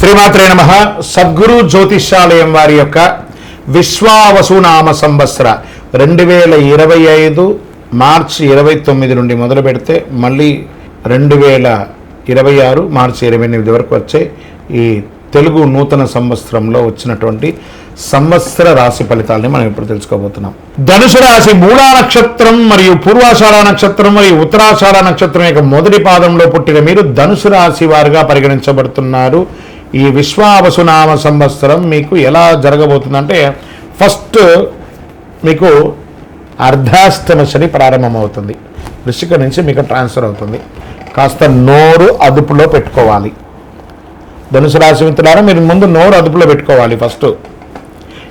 శ్రీమాత్రే నమ. సద్గురు జ్యోతిష్యాలయం వారి యొక్క విశ్వావసునామ సంవత్సర రెండు వేల ఇరవై ఐదు మార్చి ఇరవై తొమ్మిది నుండి మొదలు పెడితే మళ్ళీ రెండు వేల ఇరవై ఆరు మార్చి ఇరవై ఎనిమిది వరకు వచ్చే ఈ తెలుగు నూతన సంవత్సరంలో వచ్చినటువంటి సంవత్సర రాశి ఫలితాలని మనం ఇప్పుడు తెలుసుకోబోతున్నాం. ధనుసు రాశి మూలా నక్షత్రం మరియు పూర్వాషాఢ నక్షత్రం మరియు ఉత్తరాషాఢ నక్షత్రం యొక్క మొదటి పాదంలో పుట్టిన మీరు ధనుసు రాశి వారుగా పరిగణించబడుతున్నారు. ఈ విశ్వావసునామ సంవత్సరం మీకు ఎలా జరగబోతుందంటే ఫస్ట్ మీకు అర్ధాష్టమ శని ప్రారంభమవుతుంది. వృషిక నుంచి మీకు ట్రాన్స్ఫర్ అవుతుంది. కాస్త నోరు అదుపులో పెట్టుకోవాలి. ధనుసు రాశి మిత్రులారా మీరు ముందు నోరు అదుపులో పెట్టుకోవాలి ఫస్ట్.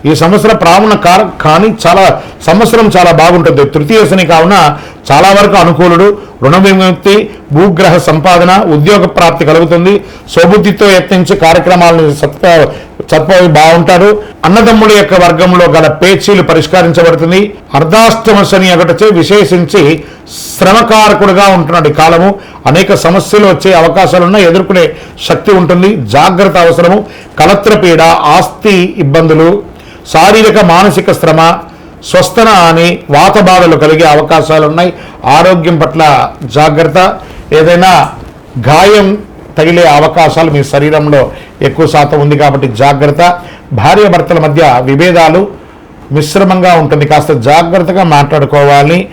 ఈ సంవత్సరం ప్రాముణ కార కానీ చాలా సంవత్సరం చాలా బాగుంటుంది. తృతీయ శని కావున చాలా వరకు అనుకూలుడు. రుణ విముక్తి భూగ్రహ సంపాదన ఉద్యోగ ప్రాప్తి కలుగుతుంది. స్వబుద్ధితో యత్నించి కార్యక్రమాలను సత్వ చత్వ బాగుంటారు అన్నదమ్ముల యొక్క వర్గంలో గల పేచీలు పరిష్కరించబడుతుంది. అర్ధాష్టమ శని ఒకటచే విశేషించి శ్రమకారకుడుగా ఉంటున్నాడు కాలము. అనేక సమస్యలు వచ్చే అవకాశాలున్నా ఎదుర్కొనే శక్తి ఉంటుంది. జాగ్రత్త అవసరము. కలత్రపీడ ఆస్తి ఇబ్బందులు శారీరక మానసిక శ్రమ స్వస్థన అని వాత బాధలు కలిగే అవకాశాలు ఉన్నాయి ఆరోగ్యం పట్ల జాగ్రత్త. ఏదైనా గాయం తగిలే అవకాశాలు మీ శరీరంలో ఎక్కువ శాతం ఉంది కాబట్టి జాగ్రత్త. భార్యాభర్తల మధ్య విభేదాలు మిశ్రమంగా ఉంటుంది. కాస్త జాగ్రత్తగా మాట్లాడుకోవాలి.